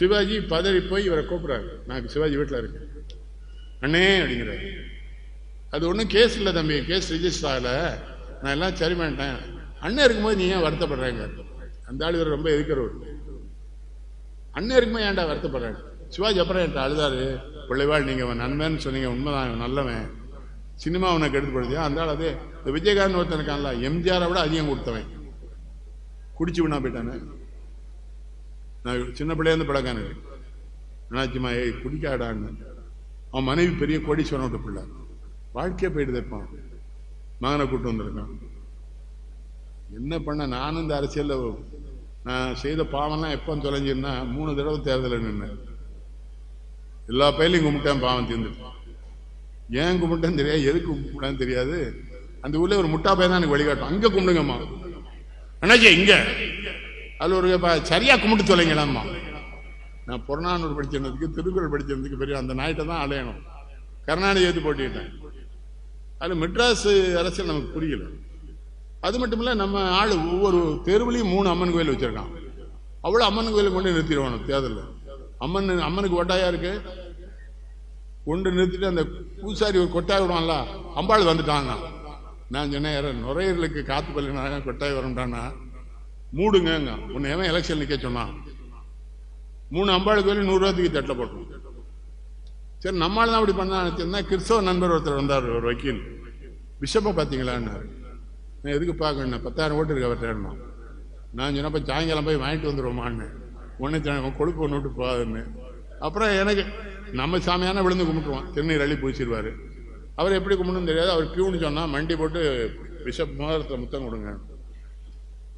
சிவாஜி பதறி போய் இவரை கூப்பிட்றாரு நான் சிவாஜி வீட்டில் இருக்கேன். அண்ணே அப்படிங்கிறாரு. அது ஒன்றும் கேஸ் இல்லை தம்பி. கேஸ் ரிஜிஸ்டர் ஆகலை. நான் எல்லாம் சரி பண்ணிட்டேன். அண்ணன் இருக்கும்போது நீ ஏன் வருத்தப்படுறாங்க? அந்த ஆள் இவர் ரொம்ப எதிர்க்கிறவர் அண்ணன் இருக்கும்போது ஏன்டா வருத்தப்படுறாங்க? சிவாஜி அப்புறம் என்கிட்ட அழுதாரு. பிள்ளைவாள் நீங்கள் நன்மைன்னு சொன்னீங்க. உண்மைதான் நல்லவன். சினிமா உனக்கு எடுத்துப்படுதியா அந்த ஆள் அது. இந்த விஜயகாந்த் ஒருத்தன் இருக்கான்ல எம்ஜிஆரை விட அதிகம் கொடுத்தவன். குடிச்சு விடா போயிட்டானே. நான் சின்ன பிள்ளையிலேருந்து பழக்கானு என்னாச்சுமா ஏய் குடிக்காடான்னு. அவன் மனைவி பெரிய கோடீஸ்வரன் விட்டு பிள்ளை. வாழ்க்கையே போயிட்டு இருப்பான் மகனை கூட்டு வந்திருக்கான். என்ன பண்ண? நானும் இந்த அரசியல்ல நான் செய்த பாவம்லாம் எப்போ தொலைஞ்சிருந்தா மூணு தடவை தேர்தலில் நின்னேன். எல்லா பயிலையும் கும்பிட்டேன் பாவம் தீர்ந்துருப்பான் ஏன் கும்பிட்டேன்னு தெரியாது எதுக்கு கும்பிட்டேன்னு தெரியாது. அந்த ஊர்ல ஒரு முட்டா பையன் தான் எனக்கு வழிகாட்டும். அங்க கும்பிடுங்கம்மா. அண்ணாச்சி இங்க. அதில் ஒரு சரியா கும்பிட்டு தொலைங்களாம்மா. நான் புறநானூறு படிச்சிருந்ததுக்கு திருக்குறள் படிச்சிருந்ததுக்கு பெரிய அந்த நாயிட்ட தான் அலையணும். கருணாநிதி ஏற்று போட்டிட்டேன்? அது மெட்ராஸ் அரசியல் நமக்கு புரியல. அது மட்டும் இல்லை நம்ம ஆள் ஒவ்வொரு தெருவுலையும் மூணு அம்மன் கோயில் வச்சிருக்கான். அவ்வளோ அம்மன் கோயிலை கொண்டு நிறுத்திடுவானு தேர்தலில். அம்மன் அம்மனுக்கு ஒட்டாயா இருக்கு? கொண்டு நிறுத்திட்டு அந்த பூசாரி ஒரு கொட்டாய் விடுவான்ல அம்பாள் வந்துட்டாங்க நான் சொன்னேன் யாரோ நுரையீரலுக்கு காத்து பள்ளினாங்க கொட்டாய் வரண்டானா மூடுங்க உன்னை எவன் எலெக்ஷன் நிக்க சொன்னான் மூணு அம்பாள் கோயில் தூக்கி தட்டில் போட்டோம் சரி நம்மளால தான் அப்படி பண்ணா கிறிஸ்தவ நண்பர் ஒருத்தர் வந்தார் ஒரு வக்கீல். பிஷப்பை பார்த்தீங்களான்னாரு நான் எதுக்கு பார்க்கணும் பத்தாயிரம் ஓட்டு இருக்கு அவர்கிட்ட நான் சொன்னப்ப சாயங்காலம் போய் வாங்கிட்டு வந்துடுவோமான்னு உடனே கொழுப்பு ஒன்று விட்டு போகாதுன்னு. அப்புறம் எனக்கு நம்ம சாமியான விழுந்து கும்பிட்டுருவான். திருநீர் அள்ளி பூச்சிடுவார் அவர் எப்படி கும்பிடணும்னு தெரியாது. அவர் பியூன்னு சொன்னால் மண்டி போட்டு பிஷப் மோதிரத்தில் முத்தம் கொடுங்க.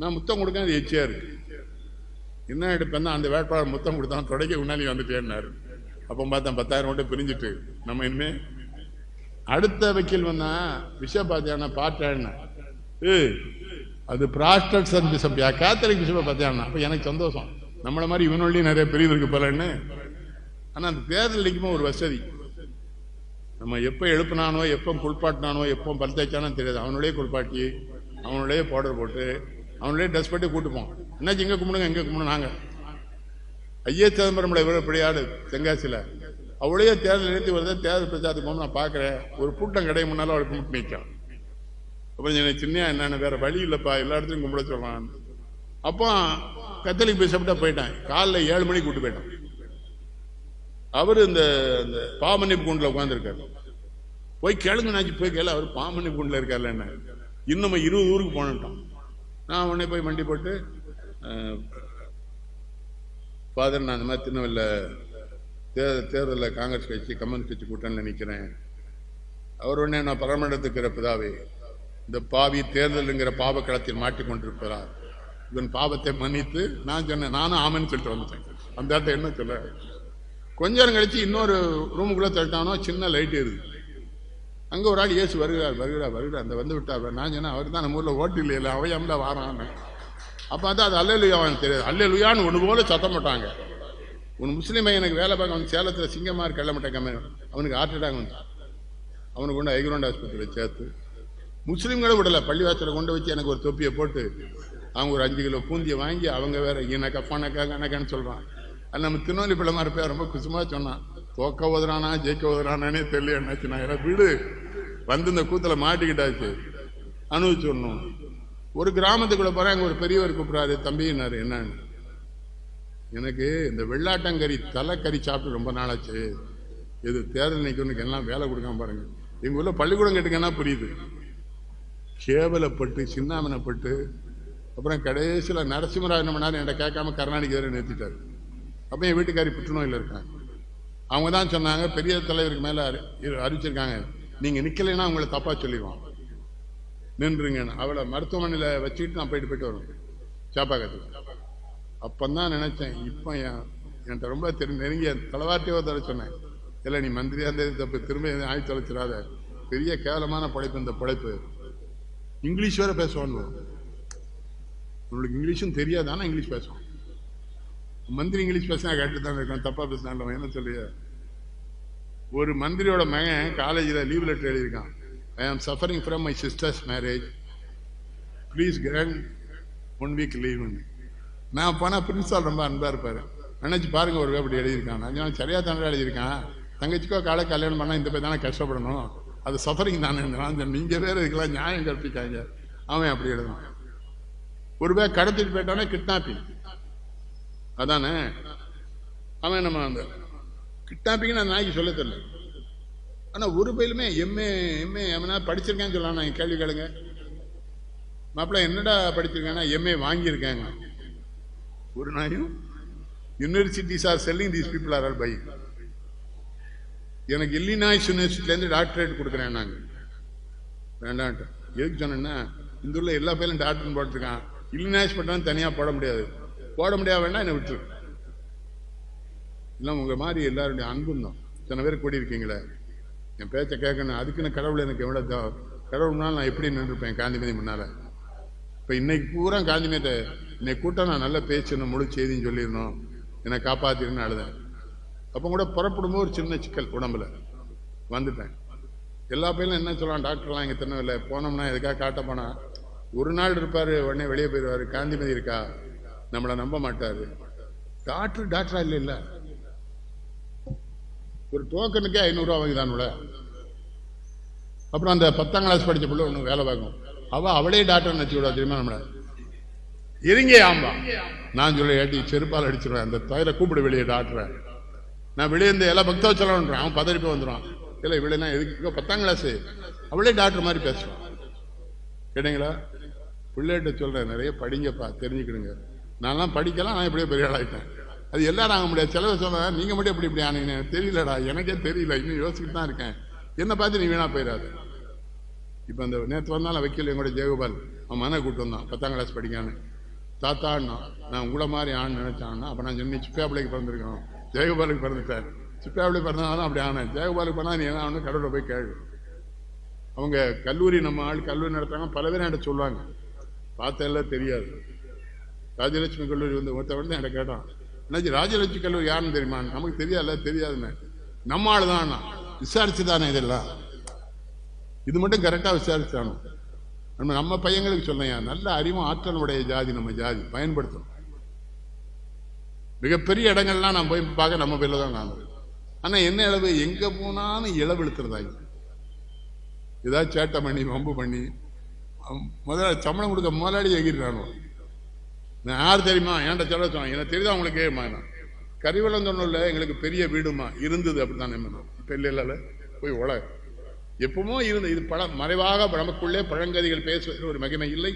நான் முத்தம் கொடுக்க அது எச்சியாக இருக்கு. என்ன எடுப்பேன்னா அந்த வேட்பாளர் முத்தம் கொடுத்தான் தொடக்க முன்னாடி வந்துட்டேன்னாரு. அப்போ பார்த்தா பத்தாயிரம் மட்டும் பிரிஞ்சுட்டு நம்ம இனிமே அடுத்த வக்கீல் வந்தா பிஷப் பார்த்தியானா பாட்டேன்னா ஏ அது ப்ராஸ்டட்ஸ் பிஷப்யா கேத்தலிக் பிஷப்பை பார்த்தியானா அப்போ எனக்கு சந்தோஷம். நம்மளை மாதிரி இவனொல்லையும் நிறைய பிரிவு இருக்கு போலன்னு. ஆனால் அந்த தேர்தல் நிற்கும்போது ஒரு வசதி. நம்ம எப்போ எழுப்பினானோ எப்போ குளிப்பாட்டினானோ எப்போ பல் தேய்ச்சானோ தெரியாது. அவனுடைய குளிப்பாட்டி அவனுடைய பவுடர் போட்டு அவனுடைய ட்ரெஸ் பட்டு கூட்டுப்போம். என்னாச்சு இங்கே கும்பிடுங்க இங்கே கும்பிடுங்க நாங்கள் ஐயா சிதம்பரம் இவர் பிள்ளையாடு தென்காசியில். அவளையே தேர்தல் நிறுத்தி வருது தேர்தல் பிரச்சாரத்துக்கு போகும் நான் பார்க்குறேன் ஒரு கூட்டம் கடை முன்னாலும் அவளை கும்பிட்டு நிற்கும். அப்புறம் எனக்கு சின்ன என்னென்ன வேற வழி இல்லைப்பா எல்லா இடத்துலையும் கும்பிட சொல்லலாம் அப்போ கத்தலிக் பிஷப்ட போயிட்டேன். காலைல ஏழு மணிக்கு கூட்டு போயிட்டான். அவர் இந்த இந்த பாமன்னிப்பு குண்டில் உட்காந்துருக்காரு போய் கேளுங்க நாச்சு போய் கேளு அவர் பாமன்னிப்பு குண்டில் இருக்காருல என்ன. இன்னும் இருபது ஊருக்கு போனட்டான் நான் உடனே போய் மண்டி போட்டு ஃபாதர் நான் இந்த மாதிரி திருநெல்வேலியில் தே தேர்தலில் காங்கிரஸ் கட்சி கம்யூனிஸ்ட் கட்சி கூட்டணியில் நிற்கிறேன் அவர் உடனே நான் பரமண்டத்துக்கிற பிதாவே இந்த பாவி தேர்தலுங்கிற பாவ களத்தில் மாட்டிக்கொண்டிருக்கிறார் இவன் பாவத்தை மன்னித்து நான் சொன்னேன் நானும் ஆமன்னு சொல்லிட்டு வந்துட்டேன். அந்த இடத்த என்ன சொல்ல? கொஞ்ச நேரம் கழிச்சு இன்னொரு ரூமுக்குள்ளே தட்டானோ சின்ன லைட் இருக்குது அங்கே ஒரு ஆள் இயேசு வருகிறார் வருகிறார் வருகிறார். அந்த வந்து விட்டார். நான் சொன்னேன் அவர் தான் நம்ம ஊரில் ஓட்டு இல்லையில அவையம்ல வாரான்னு. அப்போ வந்து அது அல்லலுயாவான்னு தெரியாது. அல்லலுயான்னு ஒன்று போல சத்தம் போட்டாங்க. உன் முஸ்லீமை எனக்கு வேலை பார்க்க அவன் சேலத்தில் சிங்கமார் கள்ளமட்டை கம்மியாக அவனுக்கு ஹார்ட் அட்டாக் வந்து. அவனுக்கு கொண்டு ஐக்ரௌண்ட் ஆஸ்பத்திரியில் சேர்த்து. முஸ்லீம்களை விடலை பள்ளிவாசலை கொண்டு வச்சு எனக்கு ஒரு தொப்பியை போட்டு அவங்க ஒரு அஞ்சு கிலோ பூந்தியை வாங்கி அவங்க வேற இனக்கா பணக்கா கணக்கான்னு சொல்கிறான் அது நம்ம திருநெல்வேலி பிள்ளை மாதிரி பேர் ரொம்ப குசுமாக சொன்னான். தோக்க உதறானா ஜெயிக்க உதறானே தெரியல என்னாச்சு நான் வீடு. வந்து இந்த கூத்தில் மாட்டிக்கிட்டாச்சு. அனுபவிச்சுடணும் ஒரு கிராமத்துக்குள்ள போகிறேன் அங்கே ஒரு பெரியவர் கூப்பிட்றாரு தம்பின்னாரு என்னன்னு? எனக்கு இந்த வெள்ளாட்டங்கறி தலைக்கறி சாப்பிட்டு ரொம்ப நாளாச்சு. இது தேர்தல் நிற்கணுக்கு எல்லாம் வேலை கொடுக்காம பாருங்க. எங்கள் ஊரில் பள்ளிக்கூடம் கேட்டுக்கன்னா புரியுது? கேவலப்பட்டு சின்னாமனப்பட்டு அப்புறம் கடைசியில் நரசிம்மராஜ் என்ன பண்ணாரு? என்கிட்ட கேட்காம கருணாநிதி வேறு நிறுத்திட்டார். அப்போ என் வீட்டுக்காரி புற்றுநோயில் இருக்காங்க. அவங்க தான் சொன்னாங்க பெரிய தலைவருக்கு மேலே அறிவிச்சிருக்காங்க. நீங்கள் நிற்கலைன்னா அவங்கள தப்பாக சொல்லிடுவான். நின்றுங்கன்னு. அவளை மருத்துவமனையில் வச்சுக்கிட்டு நான் போயிட்டு போயிட்டு வருவேன். அப்போ அப்பந்தான் நினைச்சேன் இப்போ என் என்கிட்ட ரொம்ப தெரி நெருங்கிய தலைவாட்டியோ தர சொன்னேன். இல்லை நீ மந்திரியா இருந்தது தப்பு திரும்ப எதுவும் ஆய் தொலைச்சிடாத. பெரிய கேவலமான படைப்பு இந்த படைப்பு. இங்கிலீஷ் வேற பேசுவான்னு உங்களுக்கு இங்கிலீஷும் தெரியாது ஆனால் இங்கிலீஷ் பேசுவான். மந்திரி இங்கிலீஷ் பேசினா கேட்டு தான் இருக்கணும் தப்பா பேசினாலும் என்ன சொல்லியா ஒரு மந்திரியோட மகன் காலேஜில் leave letter எழுதியிருக்கான். I am suffering from my sister's marriage please grant one week லீவ்னு நான் போனால் பிரின்சால் ரொம்ப அன்பாக இருப்பார். நினச்சி பாருங்கள் ஒரு அப்படி எழுதியிருக்கான். நான் சரியாக தானே எழுதியிருக்கான்? தங்கச்சிக்கோ காலை கல்யாணம் பண்ணால் இந்த போய் தானே கஷ்டப்படணும்? அது சஃபரிங் தானே நீங்கள் வேறு இதுக்கெல்லாம் நியாயம் கற்பிக்காங்க அவன் அப்படி எழுதுவான். ஒரு பேர் கடத்திட்டு போயிட்டானே கிட்னாப்பிங் அதானே? அவன் நம்ம அந்த கிட்னாப்பிங் நான் நாய்க்கு சொல்ல தெரியல. ஆனால் ஒரு பயிலுமே எம்ஏ எம்ஏ எம்னா படிச்சிருக்கேன்னு சொல்லலாம். நான் கேள்வி கேளுங்க. மாப்பிள்ள என்னடா படிச்சிருக்கேன்னா எம்ஏ வாங்கியிருக்காங்க. ஒரு நாயும் universities are selling these people are all buy எனக்கு இல்லினாய்ஸ் யூனிவர்சிட்டிலேருந்து டாக்டரேட் கொடுக்குறேன் நாங்கள் வேண்டான்ட்டு. எதுக்கு சொன்னேன்னா இந்த ஊரில் எல்லா பேரும் டாக்டர்னு போட்டிருக்கான். இல்லினாய்ஸ் பண்ணுறான்னு தனியாக போட முடியாது. போட முடியாது வேணா என்னை விட்டுரு. இல்லை உங்கள் மாதிரி எல்லாருடைய அன்பும் தான். இத்தனை பேர் கூடியிருக்கீங்களே? என் பேச்சை கேட்கணும் அதுக்குன்னு கடவுள் எனக்கு எவ்வளோ தா- கடவுள் முன்னால் நான் எப்படி நின்றுருப்பேன் காந்திமதி முன்னால்? இப்போ இன்னைக்கு பூரா காந்திமதி இன்னைக்கு கூட்டம் நான் நல்ல பேசணும் முழு செய்தின்னு சொல்லிடணும். என்னை காப்பாத்திருன்னு அழுதேன். அப்போ கூட புறப்படும் ஒரு சின்ன சிக்கல் உடம்புல. வந்துட்டேன். எல்லா பையனும் என்ன சொல்லலாம்? டாக்டர்லாம் இங்கே தின்னவில்லை போனோம்னா எதுக்காக காட்ட போனால் ஒரு நாள் இருப்பார் உடனே வெளியே போயிடுவார். காந்திமதி இருக்கா? நம்மளை நம்ப மாட்டார். டாக்டர் டாக்டரா இல்லை இல்லை ஒரு டோக்கனுக்கே ஐநூறுரூவா வாங்கிதானுல. அப்புறம் அந்த பத்தாம் கிளாஸ் படித்த பிள்ளை ஒன்று வேலை பார்க்கும். அவள் அவளே டாக்டர் நினச்சி விடா தெரியுமா நம்மளை? இருங்க ஆம்பா. நான் சொல்ல ஏட்டி செருப்பால் அடிச்சிருவேன் அந்த தயிரை கூப்பிடு வெளியே டாக்டரை நான் வெளியே இந்த எல்லாம் பக்தவச்சலன்றேன் அவன் பதறி போய் வந்துடுவான் இல்லை இவளே எதுக்கு பத்தாம் கிளாஸு அவளே டாக்டர் மாதிரி பேசுவான் கேட்டீங்களா? பிள்ளைகிட்ட சொல்கிறேன் நிறைய படிங்கப்பா தெரிஞ்சுக்கிடுங்க. நான்லாம் படிக்கலாம் நான் இப்படியே பெரிய ஆளாகிட்டேன் அது எல்லாரும் ஆக முடியாது. சிலவை சொல்றேன் நீங்கள் மட்டும் எப்படி இப்படி ஆனீங்க தெரியலடா. எனக்கே தெரியல. இன்னும் யோசிச்சுட்டு தான் இருக்கேன். என்னை பார்த்து நீ வீணாக போயிடாது. இப்போ அந்த நேற்று வந்தாலும் வைக்கல எங்கூட ஜெயகோபால் அவன் மன கூட்டு வந்தான் பத்தாம் கிளாஸ் படிக்கான்னு தாத்தா நான் உங்களை மாதிரி ஆண் நினைச்சான்னா அப்போ நான் சொன்னி சிப்பியாப்பிள்ளைக்கு பிறந்திருக்கணும் ஜெயகோபாலுக்கு பிறந்துட்டார். சிப்பியாப்பிள்ளை பிறந்தனால அப்படி ஆனேன். ஜெயகோபாலுக்கு பண்ணா நீ என்ன ஆகணும் கடவுளை போய் கேள்வி அவங்க கல்லூரி நம்ம ஆள் கல்லூரி நடத்துறாங்க. பல பேர் என்கிட்ட சொல்லுவாங்க. பார்த்தெல்லாம் தெரியாது. ராஜலட்சுமி கல்லூரி வந்து ஒருத்தவன் தான் என்கிட்ட கேட்டான். என்னாச்சு ராஜலட்சுமி கல்லூரி யாருன்னு தெரியுமா? நமக்கு தெரியாதுல்ல தெரியாதுன்னு. நம்ம ஆள் தான்? விசாரிச்சு தானே இதெல்லாம்? இது மட்டும் கரெக்டாக விசாரிச்சானோ? நம்ம நம்ம பையங்களுக்கு சொல்லையா நல்ல அறிவும் ஆற்றலுடைய ஜாதி நம்ம ஜாதி. பயன்படுத்தணும். மிகப்பெரிய இடங்கள்லாம் நான் போய் பார்க்க நம்ம பேரில் தான் நான். ஆனா என்ன இளவு? எங்க போனாலும் இளவு இழுத்துறதாங்க ஏதாவது சேட்டை பண்ணி வம்பு பண்ணி முதல்ல சம்பளம் கொடுக்க முதலாளி எகிடுறானோ நான் யார் தெரியுமா? ஏன்டா சொல்ல சொன்னேன் எனக்கு தெரியுதா உங்களுக்கு நான் கரிவலம் சொன்னல எங்களுக்கு பெரிய வீடுமா இருந்தது அப்படித்தான் நம்ம இப்போ இல்லை போய் உல எப்பவுமோ இருந்து இது பல மறைவாக நமக்குள்ளே பழங்கதிகள் பேசுவதில் ஒரு மகிமை இல்லை.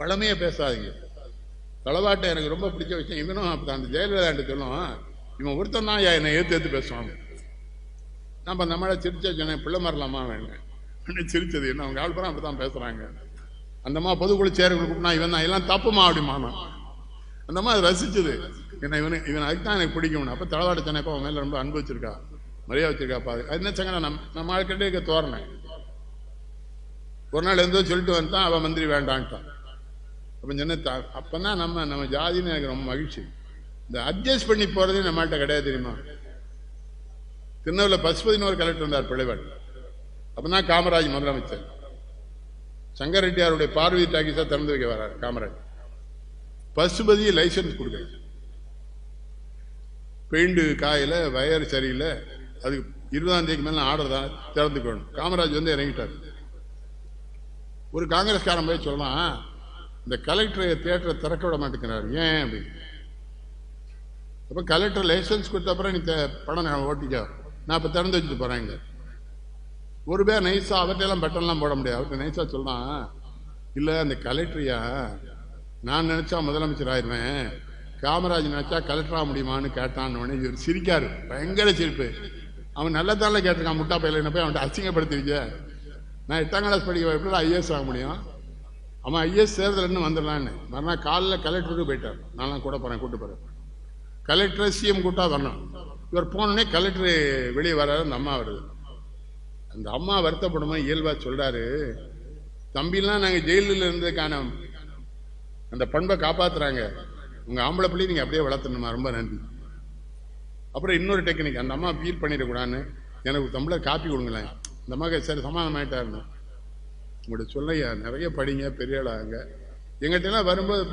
பழமையை பேசாதீங்க. தளவாட்டை எனக்கு ரொம்ப பிடிச்ச விஷயம். இவனும் அப்போ அந்த ஜெயலலிதா சொல்லும் இவன் ஒருத்தன் தான் என்னை ஏற்று ஏற்று பேசுவாங்க நம்ம நம்மளை சிரிச்ச சொன்னேன் பிள்ளை மாறலாமா வேணும்? சிரிச்சது என்ன? அவங்க ஆள் பூரா அப்படி தான் பேசுகிறாங்க அந்தம்மா பொதுக்குழு சேருக்குள்ள கூப்பிட்டா இவன் தான் எல்லாம் தப்புமா? அப்படிமானா அந்தம்மா அதை ரசிச்சது. என்ன இவனு இவன் அதுக்கு தான் எனக்கு பிடிக்கும். அப்போ தளவாட்ட சென்னைப்பா அவன் மேலே ரொம்ப அன்பு வச்சிருக்கா. மரியாதை வச்சிருக்காப்பா அது என்ன சங்க நம்ம நம்ம ஆள்கிட்ட இருக்க தோரணேன் ஒரு நாள் எந்தோ சொல்லிட்டு வந்தான் அவன் மந்திரி வேண்டான்ட்டான். அப்போ சொன்ன அப்போ தான் நம்ம நம்ம ஜாதின்னு எனக்கு ரொம்ப மகிழ்ச்சி. இந்த அட்ஜஸ்ட் பண்ணி போகிறதே நம்மள்கிட்ட கிடையாது தெரியுமா? திருநெல்வேலியில் பசுபதினு ஒரு கலெக்டர் இருந்தார் பிள்ளைவாள் அப்போ தான் காமராஜ் முதலமைச்சர். சங்கர் ரெட்டியாருடைய பார்வை டாக்கிஸாக திறந்து வைக்க வர்றார் காமராஜ். பசுபதியை லைசன்ஸ் கொடுக்குறது பெயிண்டு காயில் வயர் சரியில்லை அது இருபதாம் தேதிக்கு மேலே ஆர்டர் தான் திறந்துக்கணும். காமராஜ் வந்து இறங்கிட்டார். ஒரு காங்கிரஸ்காரன் போய் சொல்லலாம் இந்த கலெக்டரை தியேட்டரை திறக்க விட மாட்டேங்கிறார். ஏன் அப்படின்னு அப்போ கலெக்டர் லைசன்ஸ் கொடுத்த அப்புறம் நீ பணம் படம் நான் ஓட்டிக்க. நான் இப்போ திறந்து வச்சுட்டு போகிறேங்க ஒரு பேர் நைஸாக அவர்கிட்டலாம் பட்டன்லாம் போட முடியாது. அவர்கிட்ட நைஸாக சொல்லலாம் இல்லை அந்த கலெக்டரியா நான் நினச்சா முதலமைச்சர் ஆயிடுவேன். காமராஜ் நினச்சா கலெக்டராக முடியுமான்னு கேட்டான்னு உடனே இவர் சிரிக்காரு. பயங்கர சிரிப்பு. அவன் நல்லதால கேட்டிருக்கான் முட்டா பையில என்ன போய் அவன்கிட்ட அசிங்கப்படுத்திருக்க நான் எட்டாம் கிளாஸ் படிக்க எப்படி ஐஏஎஸ் ஆக முடியும். அவன் ஐஏஎஸ் தேர்தல் இன்னும் வந்துடலான்னு. மறுநாள் காலைல கலெக்டருக்கு போயிட்டார். நான்லாம் கூட போகிறேன் கூட்டு போகிறேன் கலெக்டர் சிஎம் கூட்டா வரணும். இவர் போனோடனே கலெக்டர் வெளியே வராரு அந்த அம்மா வருது. அந்த அம்மா வருத்தப்படுமா இயல்பா சொல்றாரு தம்பிலாம் நாங்கள் ஜெயிலில் இருந்ததுக்கான அந்த பண்பை காப்பாத்துறாங்க. உங்க ஆம்பளை பிள்ளை நீங்க அப்படியே வளர்த்தணுமா ரொம்ப நன்றி. அப்புறம் இன்னொரு டெக்னிக் அந்த அம்மா ஃபீல் பண்ணிடக்கூடாதுன்னு எனக்கு ஒரு காப்பி கொடுங்களேன். இந்த அம்மாவுக்கு சரி சமாதானம் ஆயிட்டாருன்னு. உங்கள்கிட்ட சொல்லையா? நிறைய படிங்க பெரிய ஆளாங்க எங்கிட்டலாம் வரும்போது இப்போ